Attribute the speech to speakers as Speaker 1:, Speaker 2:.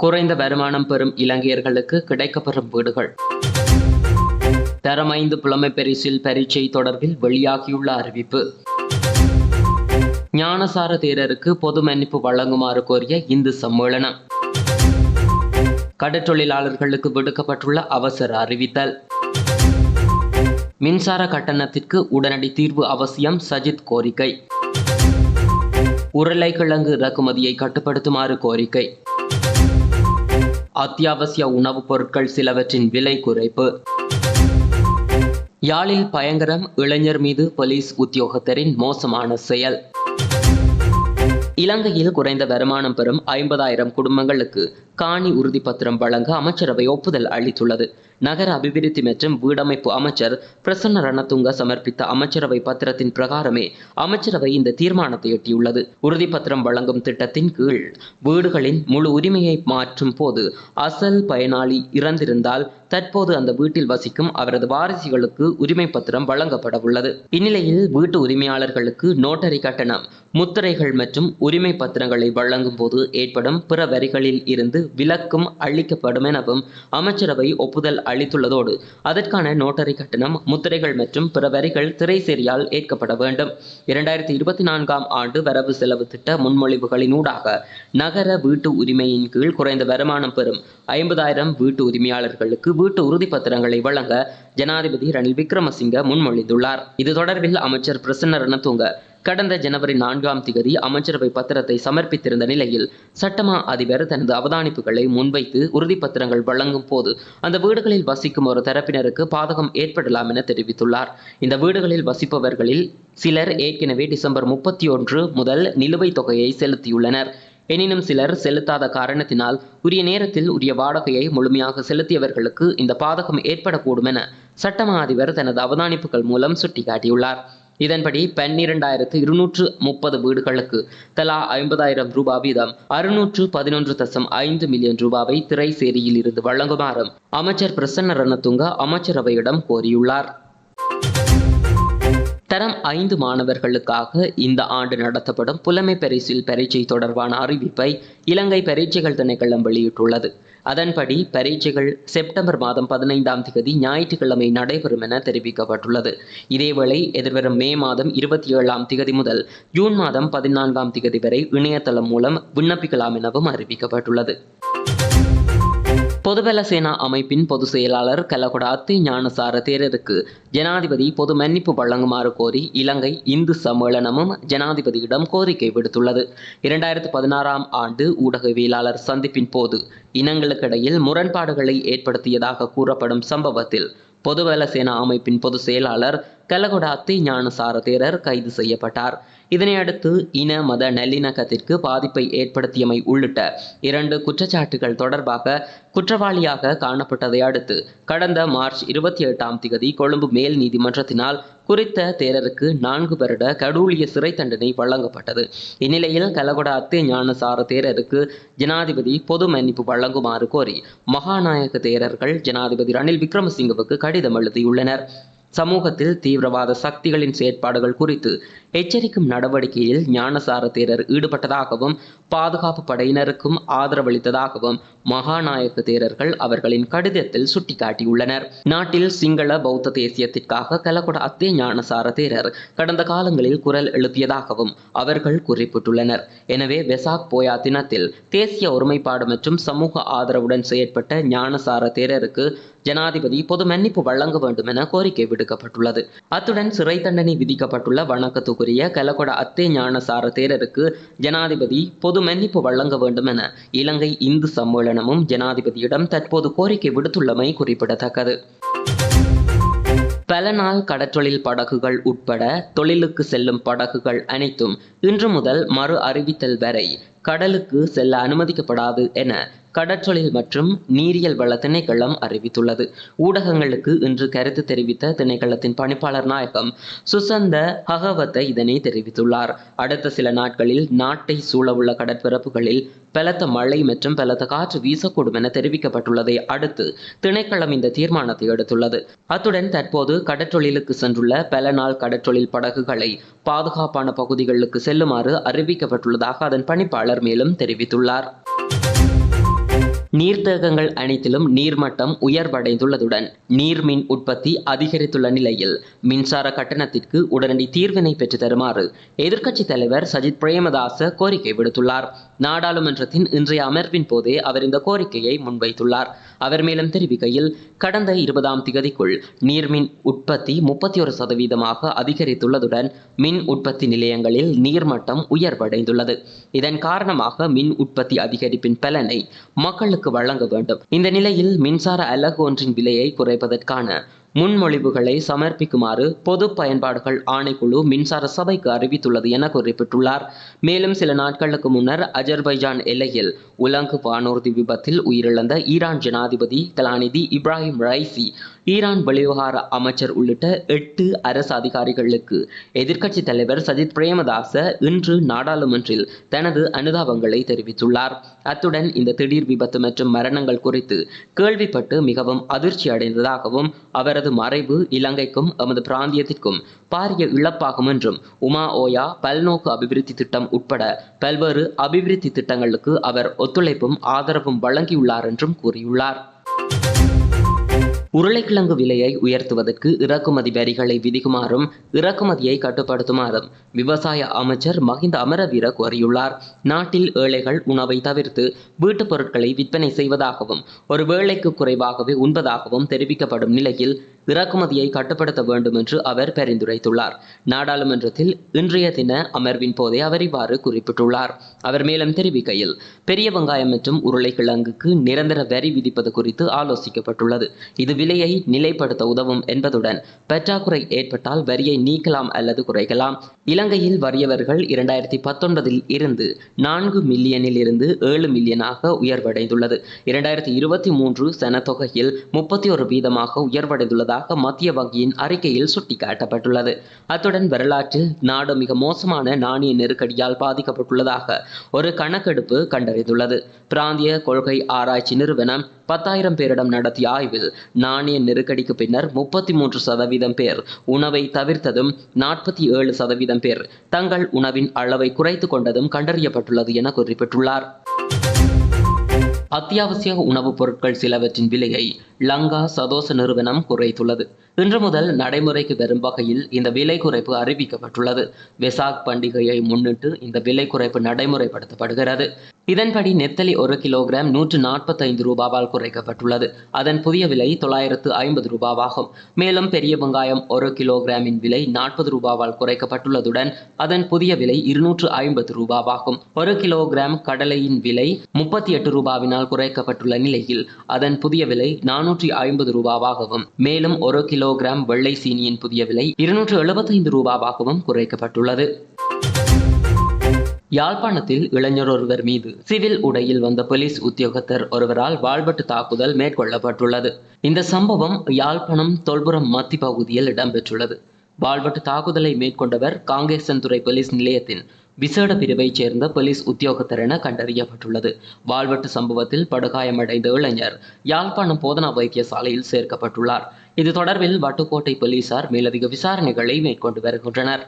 Speaker 1: குறைந்த வருமானம் பெறும் இலங்கையர்களுக்கு கிடைக்கப்பெறும் வீடுகள். தரம் ஐந்து புலமை பரிசில் பரீட்சை தொடர்பில் வெளியாகியுள்ள அறிவிப்பு. ஞானசார தேரருக்கு பொது மன்னிப்பு வழங்குமாறு கோரிய இந்து சம்மேளனம். கடற்றொழிலாளர்களுக்கு விடுக்கப்பட்டுள்ள அவசர அறிவித்தல். மின்சார கட்டணத்திற்கு உடனடி தீர்வு அவசியம் சஜித் கோரிக்கை. உருளைக்கிழங்கு இறக்குமதியை கட்டுப்படுத்துமாறு கோரிக்கை. அத்தியாவசிய உணவுப் பொருட்கள் சிலவற்றின் விலை குறைப்பு. யாழில் பயங்கரம் இளைஞர் மீது போலீஸ் உத்தியோகத்தரின் மோசமான செயல். இலங்கையில் குறைந்த வருமானம் பெறும் ஐம்பதாயிரம் குடும்பங்களுக்கு காணி உறுதிப்பத்திரம் வழங்க அமைச்சரவை ஒப்புதல் அளித்துள்ளது. நகர அபிவிருத்தி மற்றும் வீடமைப்பு அமைச்சர் பிரசன்ன ரணதுங்க சமர்ப்பித்த அமைச்சரவை பத்திரத்தின் பிரகாரமே அமைச்சரவை இந்த தீர்மானத்தை எட்டியுள்ளது. உறுதிப்பத்திரம் வழங்கும் திட்டத்தின் கீழ் வீடுகளின் முழு உரிமையை மாற்றும் போது அசல் பயனாளி இறந்திருந்தால் தற்போது அந்த வீட்டில் வசிக்கும் அவரது வாரிசுகளுக்கு உரிமை பத்திரம் வழங்கப்பட உள்ளது இந்நிலையில் வீட்டு உரிமையாளர்களுக்கு நோட்டரி கட்டணம் முத்திரைகள் மற்றும் உரிமை பத்திரங்களை வழங்கும் போது ஏற்படும் பிற வரிகளில் இருந்து விலக்கும் அளிக்கப்படும் எனவும் அமைச்சரவை ஒப்புதல் அளித்துள்ளதோடு அதற்கான நோட்டரி கட்டணம் முத்திரைகள் மற்றும் பிற வரிகள் திரைசேரியால் ஏற்கப்பட வேண்டும். இரண்டாயிரத்தி இருபத்தி நான்காம் ஆண்டு வரவு செலவு திட்ட முன்மொழிவுகளினூடாக நகர வீட்டு உரிமையின் கீழ் குறைந்த வருமானம் பெறும் ஐம்பதாயிரம் வீட்டு உரிமையாளர்களுக்கு வீட்டு உறுதிப்பத்திரங்களை வழங்க ஜனாதிபதி ரணில் விக்ரமசிங்க முன்மொழிந்துள்ளார். இது தொடர்பில் அமைச்சர் பிரசன்ன ரணத்துங்க கடந்த ஜனவரி நான்காம் திகதி அமைச்சரவை பத்திரத்தை சமர்ப்பித்திருந்த நிலையில் சட்டமா அதிபர் தனது அவதானிப்புகளை முன்வைத்து உறுதிப்பத்திரங்கள் வழங்கும் போது அந்த வீடுகளில் வசிக்கும் ஒரு தரப்பினருக்கு பாதகம் ஏற்படலாம் என தெரிவித்துள்ளார். இந்த வீடுகளில் வசிப்பவர்களில் சிலர் ஏற்கனவே டிசம்பர் முப்பத்தி ஒன்று முதல் நிலுவைத் தொகையை செலுத்தியுள்ளனர். எனினும் சிலர் செலுத்தாத காரணத்தினால் உரிய நேரத்தில் உரிய வாடகையை முழுமையாக செலுத்தியவர்களுக்கு இந்த பாதகம் ஏற்படக்கூடும் என சட்டமா அதிபர் தனது அவதானிப்புகள் மூலம் சுட்டிக்காட்டியுள்ளார். இதன்படி பன்னிரண்டாயிரத்து இருநூற்று முப்பது வீடுகளுக்கு தலா ஐம்பதாயிரம் ரூபாய் வீதம் அறுநூற்று பதினொன்று தசம் ஐந்து மில்லியன் ரூபாவை திரைசேரியில் இருந்து வழங்குமாறும் அமைச்சர் பிரசன்ன ரணத்துங்க அமைச்சரவையிடம் கோரியுள்ளார். தரம் ஐந்து மாணவர்களுக்காக இந்த ஆண்டு நடத்தப்படும் புலமை பரிசில் பரீட்சை தொடர்பான அறிவிப்பை இலங்கை பரீட்சைகள் திணைக்களம் வெளியிட்டுள்ளது. அதன்படி பரீட்சைகள் செப்டம்பர் மாதம் பதினைந்தாம் தேதி ஞாயிற்றுக்கிழமை நடைபெறும் என தெரிவிக்கப்பட்டுள்ளது. இதேவேளை எதிர்வரும் மே மாதம் இருபத்தி ஏழாம் திகதி முதல் ஜூன் மாதம் பதினான்காம் திகதி வரை இணையதளம் மூலம் விண்ணப்பிக்கலாம் எனவும் அறிவிக்கப்பட்டுள்ளது. பொதுபல சேனா அமைப்பின் பொதுச் செயலாளர் கலகொட அத்தி ஞானசார தேரருக்கு ஜனாதிபதி பொது மன்னிப்பு வழங்குமாறு கோரி இலங்கை இந்து சம்மேளனமும் ஜனாதிபதியிடம் கோரிக்கை விடுத்துள்ளது. இரண்டாயிரத்து பதினாறாம் ஆண்டு ஊடகவியலாளர் சந்திப்பின் போது இனங்களுக்கிடையில் முரண்பாடுகளை ஏற்படுத்தியதாக கூறப்படும் சம்பவத்தில் பொதுபல சேனா அமைப்பின் பொதுச் செயலாளர் கலகொட அத்தி ஞானசார தேரர் கைது செய்யப்பட்டார். இதனையடுத்து இன மத நல்லிணக்கத்திற்கு பாதிப்பை ஏற்படுத்தியமை உள்ளிட்ட இரண்டு குற்றச்சாட்டுகள் தொடர்பாக குற்றவாளியாக காணப்பட்டதை அடுத்து கடந்த மார்ச் இருபத்தி எட்டாம் திகதி கொழும்பு மேல் நீதிமன்றத்தினால் குறித்த தேரருக்கு நான்கு வருட கடூழிய சிறை தண்டனை வழங்கப்பட்டது. இந்நிலையில் கலகொட அத்தே ஞானசார தேரருக்கு ஜனாதிபதி பொது மன்னிப்பு வழங்குமாறு கோரி மகாநாயக தேரர்கள் ஜனாதிபதி ரணில் விக்ரமசிங்கவுக்கு கடிதம் எழுதியுள்ளனர். சமூகத்தில் தீவிரவாத சக்திகளின் செயற்பாடுகள் குறித்து எச்சரிக்கும் நடவடிக்கையில் ஞானசார தேரர் ஈடுபட்டதாகவும் பாதுகாப்பு படையினருக்கும் ஆதரவளித்ததாகவும் மகாநாயக தேரர்கள் அவர்களின் கடிதத்தில் சுட்டிக்காட்டியுள்ளனர். நாட்டில் சிங்கள பௌத்த தேசியத்திற்காக கலகொட அத்தே ஞானசார தேரர் கடந்த காலங்களில் குரல் எழுப்பியதாகவும் அவர்கள் குறிப்பிட்டுள்ளனர். எனவே வெசாக் போயா தினத்தில் தேசிய ஒருமைப்பாடு மற்றும் சமூக ஆதரவுடன் செயற்பட்ட ஞானசார தேரருக்கு ஜனாதிபதி பொது மன்னிப்பு வழங்க வேண்டும் என கோரிக்கை விடுக்கப்பட்டுள்ளது அத்துடன் சிறை தண்டனை விதிக்கப்பட்டுள்ள வணக்கத்துக்குரிய கலகொட அத்தே ஞானசார தேரருக்கு ஜனாதிபதி பொது மன்னிப்பு வழங்க வேண்டும் என இலங்கை இந்து சம்மேளனமும் ஜனாதிபதியிடம் தற்போது கோரிக்கை விடுத்துள்ளமை குறிப்பிடத்தக்கது. பல நாள் கடற்றொழில் படகுகள் உட்பட தொழிலுக்கு செல்லும் படகுகள் அனைத்தும் இன்று முதல் மறு அறிவித்தல் வரை கடலுக்கு செல்ல அனுமதிக்கப்படாது என கடற்றொழில் மற்றும் நீரியல் வள திணைக்களம் அறிவித்துள்ளது. ஊடகங்களுக்கு இன்று கருத்து தெரிவித்த திணைக்களத்தின் பணிப்பாளர் நாயகம் சுசந்த ஹகவத்த இதனை தெரிவித்துள்ளார். அடுத்த சில நாட்களில் நாட்டை சூழவுள்ள கடற்பரப்புகளில் பலத்த மழை மற்றும் பலத்த காற்று வீசக்கூடும் என தெரிவிக்கப்பட்டுள்ளதை அடுத்து திணைக்களம் இந்த தீர்மானத்தை எடுத்துள்ளது. அத்துடன் தற்போது கடற்றொழிலுக்கு சென்றுள்ள பல நாள் கடற்றொழில் படகுகளை பாதுகாப்பான பகுதிகளுக்கு செல்லுமாறு அறிவிக்கப்பட்டுள்ளதாக அதன் பணிப்பாளர் மேலும் தெரிவித்துள்ளார். நீர்த்தேக்கங்கள் அனைத்திலும் நீர்மட்டம் உயர்வடைந்துள்ளதுடன் நீர்மின் உற்பத்தி அதிகரித்துள்ள நிலையில் மின்சார கட்டணத்திற்கு உடனடி தீர்வினை பெற்று தருமாறு எதிர்க்கட்சித் தலைவர் சஜித் பிரேமதாச கோரிக்கை விடுத்துள்ளார். நாடாளுமன்றத்தின் இன்றைய அமர்வின் போதே அவர் இந்த கோரிக்கையை முன்வைத்துள்ளார். அவர் மேலும் தெரிவிக்கையில் கடந்த இருபதாம் திகதிக்குள் நீர்மின் உற்பத்தி முப்பத்தி ஒரு சதவீதமாக அதிகரித்துள்ளதுடன் மின் உற்பத்தி நிலையங்களில் நீர்மட்டம் உயர்வடைந்துள்ளது. இதன் காரணமாக மின் உற்பத்தி அதிகரிப்பின் பலனை மக்களுக்கு வழங்க வேண்டும். இந்த நிலையில் மின்சார அலகு ஒன்றின் விலையை குறைப்பதற்கான முன்மொழிவுகளை சமர்ப்பிக்குமாறு பொது பயன்பாடுகள் ஆணைக்குழு மின்சார சபைக்கு அறிவித்துள்ளது என குறிப்பிட்டுள்ளார். மேலும் சில நாட்களுக்கு முன்னர் அஜர்பைஜான் எல்லையில் உலங்கு வானூர்தி விபத்தில் உயிரிழந்த ஈரான் ஜனாதிபதி கலாநிதி இப்ராஹிம் ரைசி ஈரான் வெளிவிவகார அமைச்சர் உள்ளிட்ட எட்டு அரசு அதிகாரிகளுக்கு எதிர்க்கட்சித் தலைவர் சஜித் பிரேமதாச இன்று நாடாளுமன்றில் தனது அனுதாபங்களை தெரிவித்துள்ளார். அத்துடன் இந்த திடீர் விபத்து மற்றும் மரணங்கள் குறித்து கேள்விப்பட்டு மிகவும் அதிர்ச்சி அடைந்ததாகவும் அவரது மறைவு இலங்கைக்கும் எமது பிராந்தியத்திற்கும் பாரிய இழப்பாகும் என்றும் உமா ஓயா பல்நோக்கு அபிவிருத்தி திட்டம் உட்பட பல்வேறு அபிவிருத்தி திட்டங்களுக்கு அவர் ஒத்துழைப்பும் ஆதரவும் வழங்கியுள்ளார் என்றும் கூறியுள்ளார். உருளைக்கிழங்கு விலையை உயர்த்துவதற்கு இறக்குமதி வரிகளை விதிக்குமாறும் இறக்குமதியை கட்டுப்படுத்துமாறும் விவசாய அமைச்சர் மஹிந்த அமரவீர கோரியுள்ளார். நாட்டில் ஏழைகள் உணவை தவிர்த்து வீட்டுப் பொருட்களை விற்பனை செய்வதாகவும் ஒரு வேளைக்கு குறைவாகவே உண்பதாகவும் தெரிவிக்கப்படும் நிலையில் இறக்குமதியை கட்டுப்படுத்த வேண்டும் என்று அவர் பரிந்துரைத்துள்ளார். நாடாளுமன்றத்தில் இன்றைய தின அமர்வின் போதே அவர் இவ்வாறு குறிப்பிட்டுள்ளார். அவர் மேலும் தெரிவிக்கையில் பெரிய வெங்காயம் மற்றும் உருளைக்கிழங்குக்கு நிரந்தர வரி விதிப்பது குறித்து ஆலோசிக்கப்பட்டுள்ளது. இது விலையை நிலைப்படுத்த உதவும் என்பதுடன் பற்றாக்குறை ஏற்பட்டால் வரியை நீக்கலாம் அல்லது குறைக்கலாம். இலங்கையில் வறியவர்கள் இரண்டாயிரத்தி பத்தொன்பதில் இருந்து நான்கு மில்லியனில் இருந்து ஏழு மில்லியனாக உயர்வடைந்துள்ளது. இரண்டாயிரத்தி இருபத்தி மூன்று சனத்தொகையில் முப்பத்தி ஒரு வீதமாக உயர்வடைந்துள்ளது இருப்பதாக மத்திய வங்கியின் அறிக்கையில் சுட்டிக்காட்டப்பட்டுள்ளது. அத்துடன் வரலாற்றில் நாடு மிக மோசமான நாணய நெருக்கடியால் பாதிக்கப்பட்டுள்ளதாக ஒரு கணக்கெடுப்பு கண்டறிந்துள்ளது. பிராந்திய கொள்கை ஆராய்ச்சி நிறுவனம் பத்தாயிரம் பேரிடம் நடத்திய ஆய்வில் நாணய நெருக்கடிக்கு பின்னர் முப்பத்தி மூன்று சதவீதம் பேர் உணவை தவிர்த்ததும் நாற்பத்தி ஏழு சதவீதம் பேர் தங்கள் உணவின் அளவை குறைத்து கொண்டதும் கண்டறியப்பட்டுள்ளது என குறிப்பிட்டுள்ளார். அத்தியாவசிய உணவுப் பொருட்கள் சிலவற்றின் விலையை லங்கா சதோச நிறுவனம் குறைத்துள்ளது. இன்று முதல் நடைமுறைக்கு வரும் வகையில் இந்த விலை குறைப்பு அறிவிக்கப்பட்டுள்ளது. வெசாக் பண்டிகையை முன்னிட்டு இந்த விலை குறைப்பு நடைமுறைப்படுத்தப்படுகிறது. இதன்படி நெத்தலி ஒரு கிலோகிராம் நூற்று நாற்பத்தைந்து ரூபாவால் குறைக்கப்பட்டுள்ளது. அதன் புதிய விலை தொள்ளாயிரத்து ஐம்பது ரூபாவாகும். மேலும் பெரிய வெங்காயம் ஒரு கிலோகிராமின் விலை நாற்பது ரூபாவால் குறைக்கப்பட்டுள்ளதுடன் அதன் புதிய விலை இருநூற்று ஐம்பது ரூபாவாகும். ஒரு கிலோகிராம் கடலையின் விலை முப்பத்தி எட்டு ரூபாவினால் குறைக்கப்பட்டுள்ள நிலையில் அதன் புதிய விலை நானூற்றி ஐம்பது ரூபாவாகவும் மேலும் ஒரு கிலோகிராம் வெள்ளை சீனியின் புதிய விலை இருநூற்று எழுபத்தைந்து ரூபாவாகவும் குறைக்கப்பட்டுள்ளது. யாழ்ப்பாணத்தில் இளைஞர் ஒருவர் மீது சிவில் உடையில் வந்த போலீஸ் உத்தியோகத்தர் ஒருவரால் வாழ்வெட்டு தாக்குதல் மேற்கொள்ளப்பட்டுள்ளது. இந்த சம்பவம் யாழ்ப்பாணம் தொல்புரம் மத்தி பகுதியில் இடம்பெற்றுள்ளது. வாழ்வெட்டு தாக்குதலை மேற்கொண்டவர் காங்கேசன்துறை போலீஸ் நிலையத்தின் விசேட பிரிவைச் சேர்ந்த போலீஸ் உத்தியோகத்தர் என கண்டறியப்பட்டுள்ளது. வாழ்வெட்டு சம்பவத்தில் படுகாயமடைந்த இளைஞர் யாழ்ப்பாணம் போதனா வைத்தியசாலையில் சேர்க்கப்பட்டுள்ளார். இது தொடர்பில் வட்டுக்கோட்டை போலீசார் மேலதிக விசாரணைகளை மேற்கொண்டு வருகின்றனர்.